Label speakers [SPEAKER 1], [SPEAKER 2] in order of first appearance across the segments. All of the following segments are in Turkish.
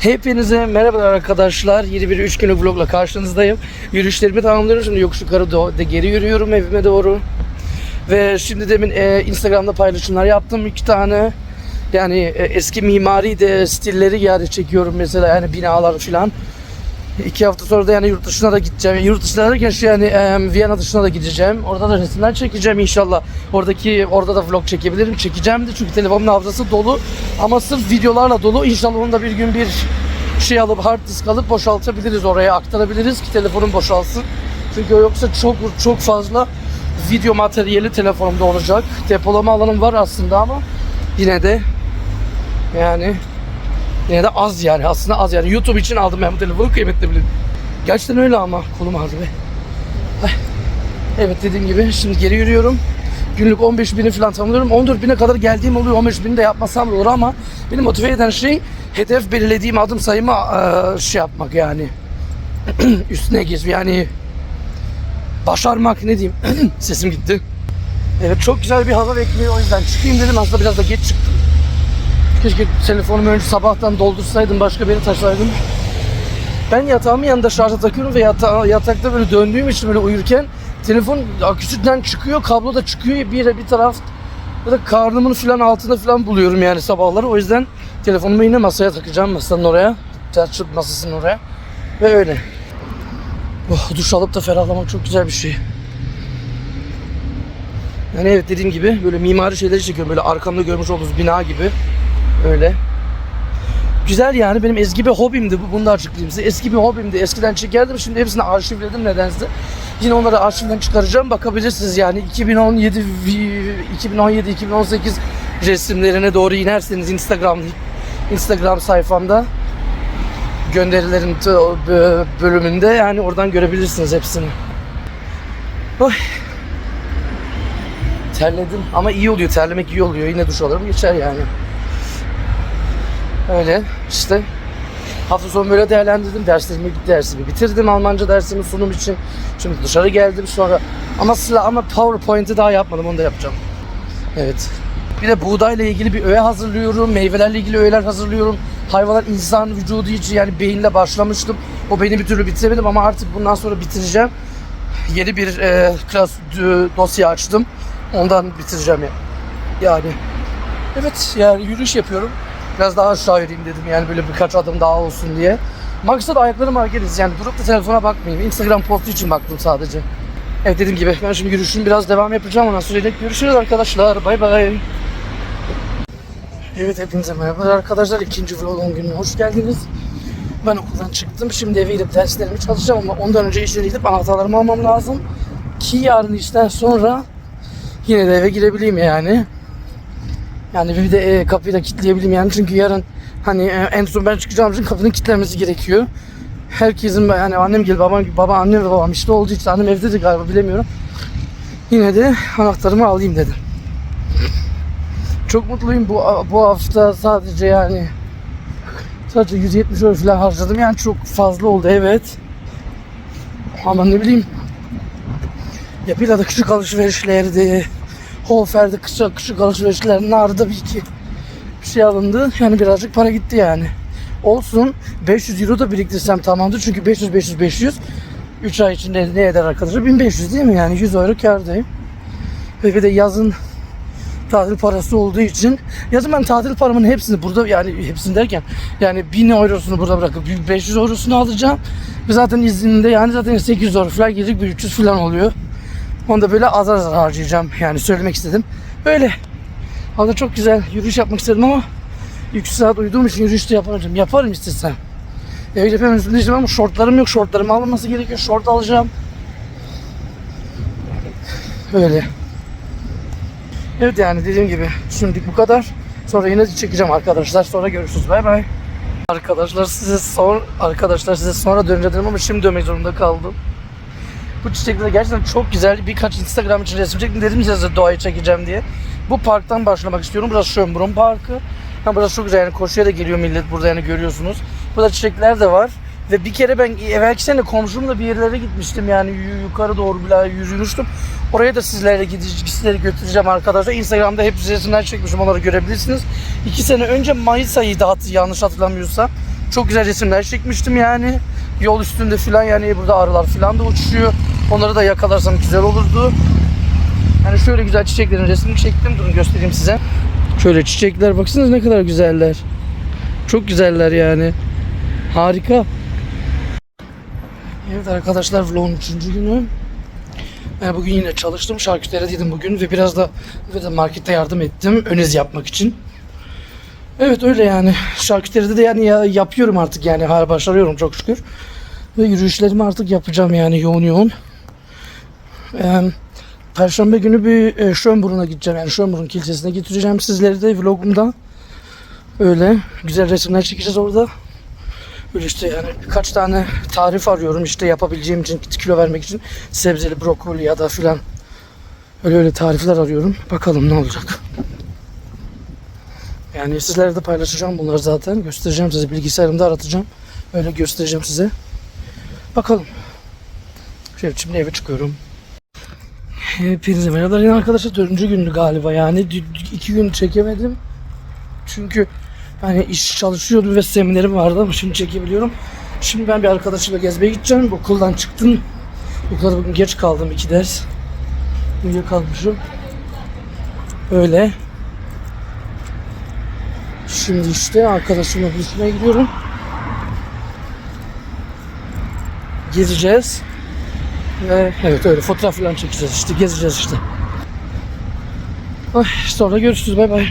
[SPEAKER 1] Hepinize merhabalar arkadaşlar. Yeni bir 3 günlük vlogla karşınızdayım. Yürüyüşlerimi tamamlıyorum. Şimdi yokuş yukarı do- de geri yürüyorum evime doğru. Ve şimdi demin e, Instagram'da paylaşımlar yaptım. iki tane yani e, eski mimari de stilleri yani çekiyorum mesela yani binalar filan. İki hafta sonra da yani yurt dışına da gideceğim. Yurt dışına derken şu yani e, Viyana dışına da gideceğim. Orada da resimler çekeceğim inşallah. Oradaki orada da vlog çekebilirim. Çekeceğim de çünkü telefonun hafızası dolu. Ama sırf videolarla dolu. İnşallah onu da bir gün bir şey alıp hard disk alıp boşaltabiliriz oraya aktarabiliriz ki telefonum boşalsın. Çünkü yoksa çok çok fazla video materyali telefonumda olacak. Depolama alanım var aslında ama yine de yani Yine de az yani aslında az yani YouTube için aldım ben bu telefonu kıymetli bilin. Gerçekten öyle ama kolum ağrıdı be. Evet dediğim gibi şimdi geri yürüyorum. Günlük 15 bini falan tamamlıyorum. 14 bine kadar geldiğim oluyor. 15 bini de yapmasam olur ama beni motive eden şey hedef belirlediğim adım sayımı eee, şey yapmak yani. Üstüne geç yani başarmak ne diyeyim. Sesim gitti. Evet çok güzel bir hava bekliyor o yüzden çıkayım dedim aslında biraz da geç çıktım. Keşke telefonumu önce sabahtan doldursaydım başka bir yere taşısaydım. Ben yatağımın yanında şarja takıyorum ve yata- yatakta böyle döndüğüm için böyle uyurken telefon aküsünden çıkıyor, kablo da çıkıyor bir bir taraf ya da karnımın falan altında falan buluyorum yani sabahları. O yüzden telefonumu yine masaya takacağım masanın oraya. Ters masasının oraya. Ve öyle. Oh, duş alıp da ferahlamak çok güzel bir şey. Yani evet dediğim gibi böyle mimari şeyleri çekiyorum. Böyle arkamda görmüş olduğunuz bina gibi. Öyle. Güzel yani benim eski bir hobimdi bu. Bunu da açıklayayım size. Eski bir hobimdi. Eskiden çekerdim. Şimdi hepsini arşivledim nedense. Yine onları arşivden çıkaracağım. Bakabilirsiniz yani 2017 2017 2018 resimlerine doğru inerseniz Instagram Instagram sayfamda gönderilerin bölümünde yani oradan görebilirsiniz hepsini. Oy. Terledim ama iyi oluyor. Terlemek iyi oluyor. Yine duş alırım geçer yani. Öyle işte. Hafta sonu böyle değerlendirdim. Derslerimi, dersimi bitirdim. Almanca dersimi sunum için. Şimdi dışarı geldim sonra. Ama sıra ama PowerPoint'i daha yapmadım. Onu da yapacağım. Evet. Bir de buğdayla ilgili bir öğe hazırlıyorum. Meyvelerle ilgili öğeler hazırlıyorum. Hayvanlar insan vücudu için yani beyinle başlamıştım. O beyni bir türlü bitiremedim ama artık bundan sonra bitireceğim. Yeni bir e, klas d- dosya açtım. Ondan bitireceğim ya. Yani. Evet yani yürüyüş yapıyorum. Biraz daha aşağı yürüyeyim dedim yani böyle birkaç adım daha olsun diye. Maksat ayaklarım hareket etsin yani durup da telefona bakmayayım. Instagram postu için baktım sadece. Evet dediğim gibi ben şimdi yürüyüşüm biraz devam yapacağım. Ondan sonra görüşürüz arkadaşlar. Bay bay. Evet hepinize merhaba arkadaşlar. İkinci vlogun gününe hoş geldiniz. Ben okuldan çıktım. Şimdi eve gidip derslerimi çalışacağım ama ondan önce işe gidip anahtarlarımı almam lazım. Ki yarın işten sonra yine de eve girebileyim yani. Yani bir de e, kapıyı da kilitleyebileyim yani çünkü yarın hani e, en son ben çıkacağım için kapının kilitlenmesi gerekiyor. Herkesin yani annem gibi babam gibi baba annem ve babam işte olduğu için annem evdedir galiba bilemiyorum. Yine de anahtarımı alayım dedim. Çok mutluyum bu bu hafta sadece yani sadece 170 euro falan harcadım yani çok fazla oldu evet. Ama ne bileyim ya bir de küçük alışverişlerdi. Hofer'de küçük, küçük alışverişlerin arada bir iki bir şey alındı. Yani birazcık para gitti yani. Olsun 500 euro da biriktirsem tamamdır. Çünkü 500 500 500 3 ay içinde ne eder arkadaşlar? 1500 değil mi? Yani 100 euro kârdayım. Ve bir de yazın tatil parası olduğu için yazın ben tatil paramın hepsini burada yani hepsini derken yani 1000 eurosunu burada bırakıp 500 eurosunu alacağım. Ve zaten izninde yani zaten 800 euro falan gelecek bir 300 falan oluyor. Onu da böyle azar azar harcayacağım. Yani söylemek istedim. Böyle. Havada çok güzel yürüyüş yapmak istedim ama 2 saat uyuduğum için yürüyüş de yapamayacağım. Yaparım istesem. Evde hemen üstünde ama şortlarım yok. Şortlarım alınması gerekiyor. Şort alacağım. Böyle. Evet yani dediğim gibi şimdilik bu kadar. Sonra yine çekeceğim arkadaşlar. Sonra görüşürüz. Bay bay. Arkadaşlar size son arkadaşlar size sonra döneceğim ama şimdi dönmek zorunda kaldım. Bu çiçekler gerçekten çok güzel. Birkaç Instagram için resim çektim. Dedim size doğayı çekeceğim diye. Bu parktan başlamak istiyorum. Burası Schönbrunn Parkı. Ha, burası çok güzel yani koşuya da geliyor millet burada yani görüyorsunuz. Burada çiçekler de var. Ve bir kere ben evvelki sene komşumla bir yerlere gitmiştim yani yu- yukarı doğru bile yürümüştüm. Oraya da sizlerle gideceğim, sizleri götüreceğim arkadaşlar. Instagram'da hep resimler çekmişim onları görebilirsiniz. İki sene önce Mayıs ayıydı hat- yanlış hatırlamıyorsam. Çok güzel resimler çekmiştim yani. Yol üstünde filan yani burada arılar filan da uçuşuyor. Onları da yakalarsam güzel olurdu. Yani şöyle güzel çiçeklerin resmini çektim. Durun göstereyim size. Şöyle çiçekler baksanıza ne kadar güzeller. Çok güzeller yani. Harika. Evet arkadaşlar vlogun 3. günü. Ben bugün yine çalıştım. Şarküterideydim bugün ve biraz da markette yardım ettim. Önez yapmak için. Evet öyle yani. Şarküteride de yani ya, yapıyorum artık yani. Hala başarıyorum çok şükür. Ve yürüyüşlerimi artık yapacağım yani yoğun yoğun. Ee, Perşembe günü bir e, gideceğim. Yani Schönbrunn Kilisesi'ne getireceğim sizleri de vlogumda. Öyle güzel resimler çekeceğiz orada. Böyle işte yani birkaç tane tarif arıyorum işte yapabileceğim için kilo vermek için sebzeli brokoli ya da filan öyle öyle tarifler arıyorum. Bakalım ne olacak. Yani sizlerle de paylaşacağım bunları zaten. Göstereceğim size bilgisayarımda aratacağım. Öyle göstereceğim size. Bakalım. Şöyle şimdi eve çıkıyorum. Hepinize merhabalar yine arkadaşlar dördüncü gündü galiba yani iki gün çekemedim çünkü hani iş çalışıyordum ve seminerim vardı ama şimdi çekebiliyorum. Şimdi ben bir arkadaşımla gezmeye gideceğim. Okuldan çıktım. Okulda bugün geç kaldım iki ders. Uyuyakalmışım. Öyle. Şimdi işte arkadaşımla buluşmaya gidiyorum. Gezeceğiz. Ve evet öyle fotoğraf falan çekeceğiz işte gezeceğiz işte. Ay, sonra görüşürüz bay bay.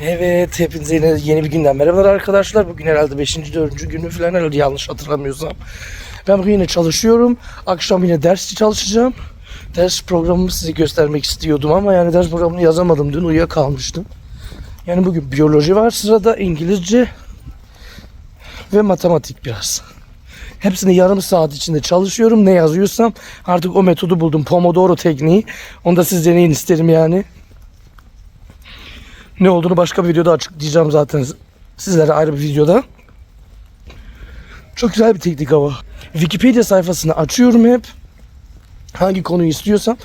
[SPEAKER 1] Evet hepinize yine yeni bir günden merhabalar arkadaşlar. Bugün herhalde 5. 4. günü falan herhalde yanlış hatırlamıyorsam. Ben bugün yine çalışıyorum. Akşam yine ders çalışacağım. Ders programımı size göstermek istiyordum ama yani ders programını yazamadım. Dün uyuyakalmıştım. Yani bugün biyoloji var sırada, İngilizce ve matematik biraz. Hepsini yarım saat içinde çalışıyorum. Ne yazıyorsam artık o metodu buldum. Pomodoro tekniği. Onu da siz deneyin isterim yani. Ne olduğunu başka bir videoda açıklayacağım zaten sizlere ayrı bir videoda. Çok güzel bir teknik ama. Wikipedia sayfasını açıyorum hep. Hangi konuyu istiyorsam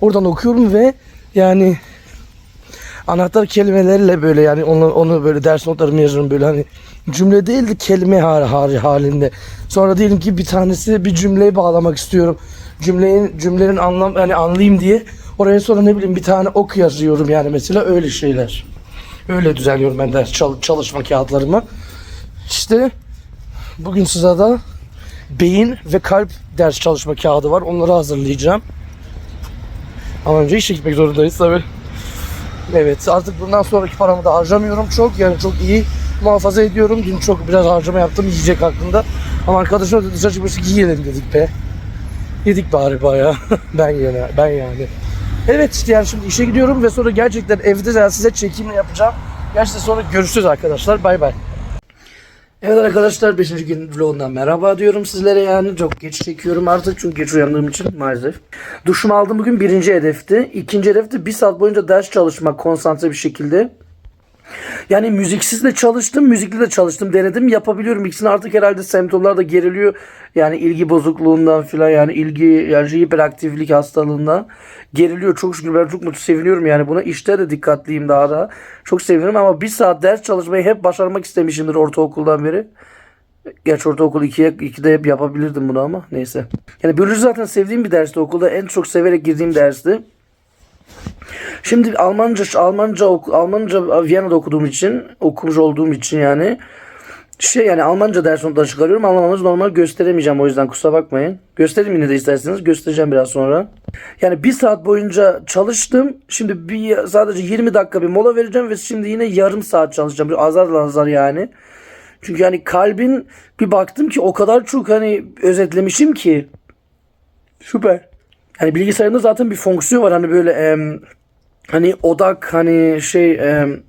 [SPEAKER 1] oradan okuyorum ve yani anahtar kelimelerle böyle yani onu, onu böyle ders notlarımı yazıyorum böyle hani cümle değil de kelime har, har, halinde. Sonra diyelim ki bir tanesi bir cümleyi bağlamak istiyorum. Cümlenin cümlenin anlam yani anlayayım diye oraya sonra ne bileyim bir tane ok yazıyorum yani mesela öyle şeyler. Öyle düzenliyorum ben ders çal- çalışma kağıtlarımı. İşte bugün size de beyin ve kalp ders çalışma kağıdı var. Onları hazırlayacağım. Ama önce işe gitmek zorundayız tabii. Evet artık bundan sonraki paramı da harcamıyorum çok. Yani çok iyi muhafaza ediyorum. Dün çok biraz harcama yaptım yiyecek hakkında. Ama arkadaşlar da dışarı çıkmıştık yiyelim dedik be. Yedik bari bayağı. ben yani, ben yani. Evet işte yani şimdi işe gidiyorum ve sonra gerçekten evde de size çekimle yapacağım. Gerçekten sonra görüşürüz arkadaşlar. Bay bay. Evet arkadaşlar 5. gün vlogundan merhaba diyorum sizlere yani. Çok geç çekiyorum artık çünkü geç uyandığım için maalesef. Duşumu aldım bugün birinci hedefti. İkinci hedefti bir saat boyunca ders çalışmak konsantre bir şekilde. Yani müziksiz de çalıştım, müzikli de çalıştım, denedim, yapabiliyorum. İkisini artık herhalde semptomlar da geriliyor. Yani ilgi bozukluğundan filan yani ilgi yani hiperaktiflik hastalığından geriliyor. Çok şükür ben çok mutlu seviniyorum yani buna. İşte de dikkatliyim daha da. Çok seviniyorum ama bir saat ders çalışmayı hep başarmak istemişimdir ortaokuldan beri. Gerçi ortaokul 2'ye 2'de hep yapabilirdim bunu ama neyse. Yani biyoloji zaten sevdiğim bir dersti okulda. En çok severek girdiğim dersti. Şimdi Almanca Almanca Almanca Viyana'da okuduğum için, okumuş olduğum için yani şey yani Almanca ders notları çıkarıyorum. Almanca normal gösteremeyeceğim o yüzden kusura bakmayın. Göstereyim yine de isterseniz. Göstereceğim biraz sonra. Yani bir saat boyunca çalıştım. Şimdi bir sadece 20 dakika bir mola vereceğim ve şimdi yine yarım saat çalışacağım. Bir azar azar yani. Çünkü hani kalbin bir baktım ki o kadar çok hani özetlemişim ki. Süper. Hani bilgisayarında zaten bir fonksiyon var hani böyle em, hani odak hani şey em,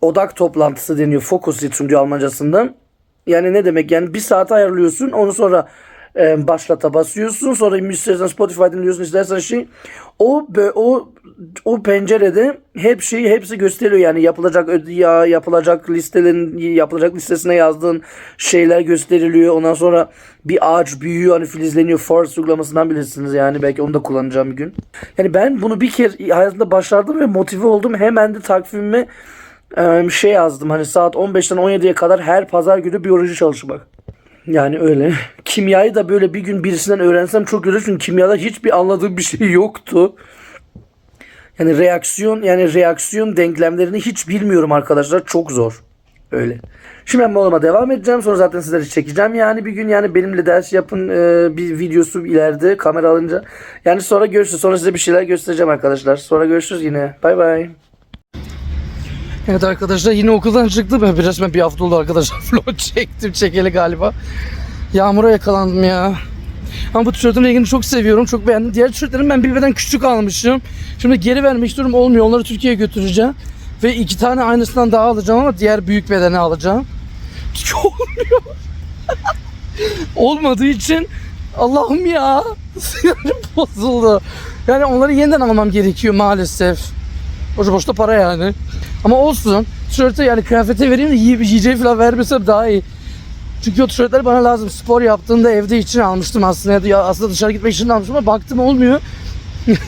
[SPEAKER 1] odak toplantısı deniyor. Focus Sitzung diyor Almancasında. Yani ne demek? Yani bir saat ayarlıyorsun. Onu sonra e, başlata basıyorsun. Sonra istersen Spotify dinliyorsun. istersen şey. O o o pencerede hep şey hepsi gösteriyor. Yani yapılacak ya yapılacak listelerin yapılacak listesine yazdığın şeyler gösteriliyor. Ondan sonra bir ağaç büyüyor hani filizleniyor. Forest uygulamasından bilirsiniz yani. Belki onu da kullanacağım bir gün. Yani ben bunu bir kere hayatımda başardım ve motive oldum. Hemen de takvimime Ee, şey yazdım hani saat 15'ten 17'ye kadar her pazar günü biyoloji çalışmak. Yani öyle. Kimyayı da böyle bir gün birisinden öğrensem çok güzel çünkü kimyada hiçbir anladığım bir şey yoktu. Yani reaksiyon yani reaksiyon denklemlerini hiç bilmiyorum arkadaşlar. Çok zor. Öyle. Şimdi ben molama devam edeceğim. Sonra zaten sizleri çekeceğim. Yani bir gün yani benimle ders yapın e, bir videosu ileride kamera alınca. Yani sonra görüşürüz. Sonra size bir şeyler göstereceğim arkadaşlar. Sonra görüşürüz yine. Bay bay. Evet arkadaşlar yine okuldan çıktım. Ben resmen bir hafta oldu arkadaşlar. Vlog çektim çekeli galiba. Yağmura yakalandım ya. Ama bu tişörtün rengini çok seviyorum. Çok beğendim. Diğer tişörtlerimi ben birbirinden küçük almışım. Şimdi geri vermek istiyorum. Olmuyor. Onları Türkiye'ye götüreceğim. Ve iki tane aynısından daha alacağım ama diğer büyük bedeni alacağım. Olmuyor. Olmadığı için Allah'ım ya. Sinirim bozuldu. Yani onları yeniden almam gerekiyor maalesef. Boşu boşta para yani. Ama olsun. Tişörte yani kıyafete vereyim de yiyip yiyeceği falan vermesem daha iyi. Çünkü o tişörtler bana lazım. Spor yaptığımda evde için almıştım aslında. Ya da ya aslında dışarı gitmek için almıştım ama baktım olmuyor.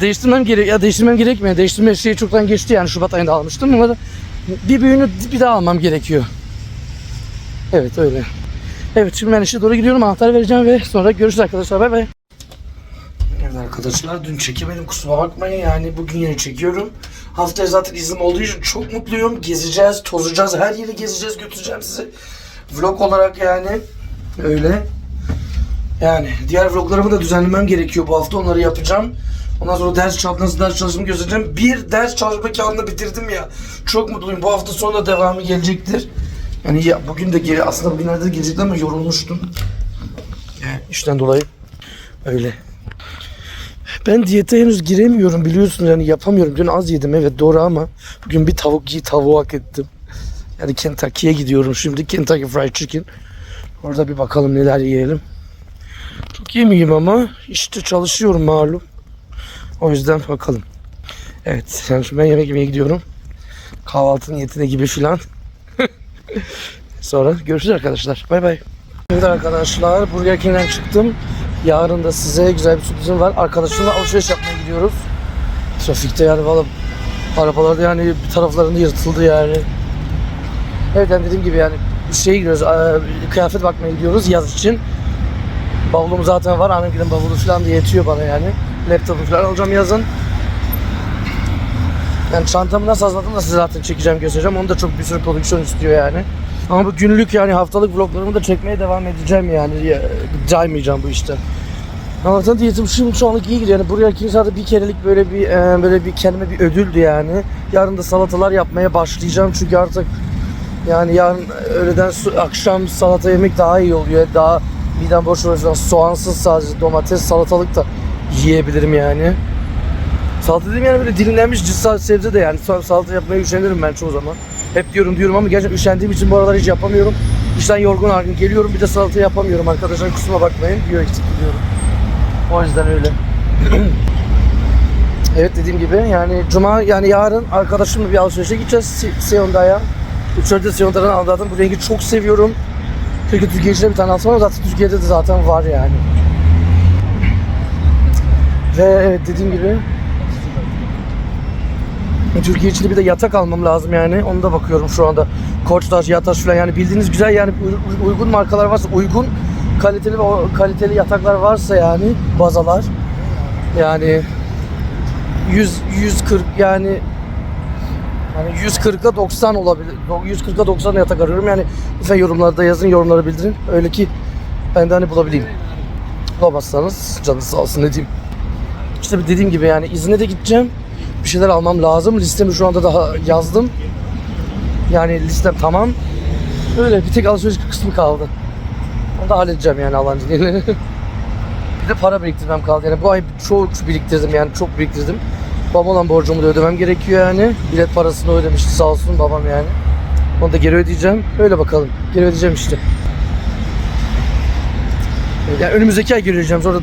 [SPEAKER 1] değiştirmem gerek ya değiştirmem gerekmiyor. Değiştirme şeyi çoktan geçti yani Şubat ayında almıştım. Da bir büyüğünü bir daha almam gerekiyor. Evet öyle. Evet şimdi ben işe doğru gidiyorum. Anahtar vereceğim ve sonra görüşürüz arkadaşlar. Bay bay. Evet arkadaşlar dün çekemedim kusura bakmayın yani bugün yine çekiyorum. Haftaya zaten iznim olduğu için çok mutluyum. Gezeceğiz, tozacağız, her yeri gezeceğiz, götüreceğim sizi. Vlog olarak yani öyle. Yani diğer vloglarımı da düzenlemem gerekiyor bu hafta onları yapacağım. Ondan sonra ders çalış, nasıl ders çalıştığımı göstereceğim. Bir ders çalışma kağıdını bitirdim ya. Çok mutluyum. Bu hafta sonu da devamı gelecektir. Yani ya, bugün de geri, aslında bugünlerde de gelecekti ama yorulmuştum. Yani işten dolayı öyle. Ben diyete henüz giremiyorum biliyorsunuz yani yapamıyorum. Dün az yedim evet doğru ama bugün bir tavuk iyi tavuğu hak ettim. Yani Kentucky'ye gidiyorum şimdi Kentucky Fried Chicken. Orada bir bakalım neler yiyelim. Çok yemeyeyim ama işte çalışıyorum malum. O yüzden bakalım. Evet yani şimdi ben yemek yemeye gidiyorum. Kahvaltı niyetine gibi filan. Sonra görüşürüz arkadaşlar. Bay bay. Evet arkadaşlar Burger King'den çıktım. Yarın da size güzel bir sürprizim var. Arkadaşımla alışveriş yapmaya gidiyoruz. Trafikte yani valla arabalarda yani bir taraflarında yırtıldı yani. Evet yani dediğim gibi yani bir şeye gidiyoruz. eee, Kıyafet bakmaya gidiyoruz yaz için. Bavulum zaten var. Annemgilin bavulu falan da yetiyor bana yani. Laptopu falan alacağım yazın. Yani çantamı nasıl hazırladım da size zaten çekeceğim göstereceğim. Onu da çok bir sürü prodüksiyon istiyor yani. Ama bu günlük yani haftalık vloglarımı da çekmeye devam edeceğim yani. Ya, Caymayacağım bu işten. Zaten diyetim şimdi şu anlık iyi gidiyor. Yani buraya kimse bir kerelik böyle bir e, böyle bir kendime bir ödüldü yani. Yarın da salatalar yapmaya başlayacağım çünkü artık yani yarın öğleden su- akşam salata yemek daha iyi oluyor. Daha midem boş oluyor. Soğansız sadece domates salatalık da yiyebilirim yani. Salata dediğim yani böyle dilimlenmiş sebze de yani Sa- salata yapmaya üşenirim ben çoğu zaman. Hep diyorum diyorum ama gerçekten üşendiğim için bu aralar hiç yapamıyorum. İşten yorgun argın geliyorum bir de salata yapamıyorum arkadaşlar kusura bakmayın. Diyor eksik gidiyorum. O yüzden öyle. evet dediğim gibi yani cuma yani yarın arkadaşımla bir alışverişe gideceğiz Si- Siyon'da'ya. Uçarda Siyon'da'dan aldım. Bu rengi çok seviyorum. Çünkü Türkiye içinde bir tane alsam zaten Türkiye'de de zaten var yani. Ve evet dediğim gibi Türkiye içinde bir de yatak almam lazım yani. Onu da bakıyorum şu anda. Koçtaş, Yataş falan yani bildiğiniz güzel yani uy- uygun markalar varsa uygun kaliteli ve kaliteli yataklar varsa yani bazalar yani 100 140 yani yani 140'a 90 olabilir. 140'a 90 yatak arıyorum. Yani lütfen yorumlarda yazın, yorumları bildirin. Öyle ki ben de hani bulabileyim. Bulamazsanız canınız sağ olsun ne diyeyim. İşte dediğim gibi yani izine de gideceğim. Bir şeyler almam lazım. Listemi şu anda daha yazdım. Yani listem tamam. Öyle bir tek alışveriş kısmı kaldı. Onu da halledeceğim yani Allah'ın izniyle. bir de para biriktirmem kaldı. Yani bu ay çok biriktirdim yani çok biriktirdim. Babam olan borcumu da ödemem gerekiyor yani. Bilet parasını ödemişti sağ olsun babam yani. Onu da geri ödeyeceğim. Öyle bakalım. Geri ödeyeceğim işte. Yani önümüzdeki ay geri ödeyeceğim. Sonra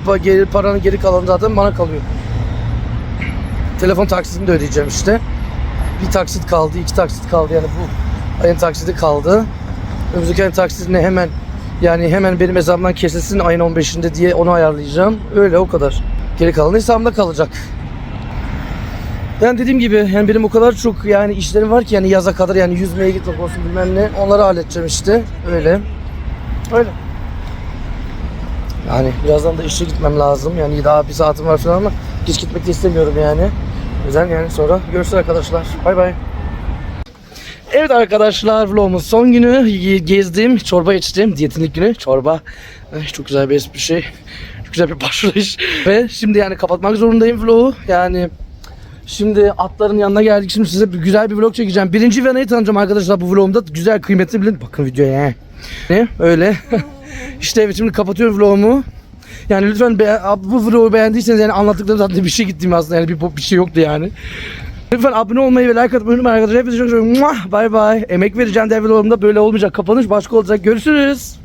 [SPEAKER 1] paranın geri kalanı zaten bana kalıyor. Telefon taksitini de ödeyeceğim işte. Bir taksit kaldı, iki taksit kaldı yani bu ayın taksiti kaldı. Önümüzdeki ayın taksitini hemen yani hemen benim hesabımdan kesilsin ayın 15'inde diye onu ayarlayacağım. Öyle o kadar. Geri kalan hesabımda kalacak. Yani dediğim gibi yani benim o kadar çok yani işlerim var ki yani yaza kadar yani yüzmeye gitmek olsun bilmem ne onları halledeceğim işte öyle. Öyle. Yani birazdan da işe gitmem lazım yani daha bir saatim var falan ama geç gitmek de istemiyorum yani. Yüzden yani sonra görüşürüz arkadaşlar. Bay bay. Evet arkadaşlar vlogumun son günü Ge- gezdim, çorba içtim, diyetinlik günü çorba. Ay, çok güzel bir bir şey. Çok güzel bir başlayış. Ve şimdi yani kapatmak zorundayım vlogu. Yani Şimdi atların yanına geldik. Şimdi size bir güzel bir vlog çekeceğim. Birinci Vena'yı tanıyacağım arkadaşlar bu vlogumda. Güzel kıymetli bilin. Bakın videoya. Ne? Öyle. işte evet şimdi kapatıyorum vlogumu. Yani lütfen be- bu vlogu beğendiyseniz yani anlattıklarım zaten bir şey gittiğim aslında yani bir, bir şey yoktu yani. Lütfen abone olmayı ve like atmayı unutmayın arkadaşlar. Hepinize çok. Muah! Bay bay. Emek vereceğim diğer vlogumda böyle olmayacak. Kapanış başka olacak. Görüşürüz.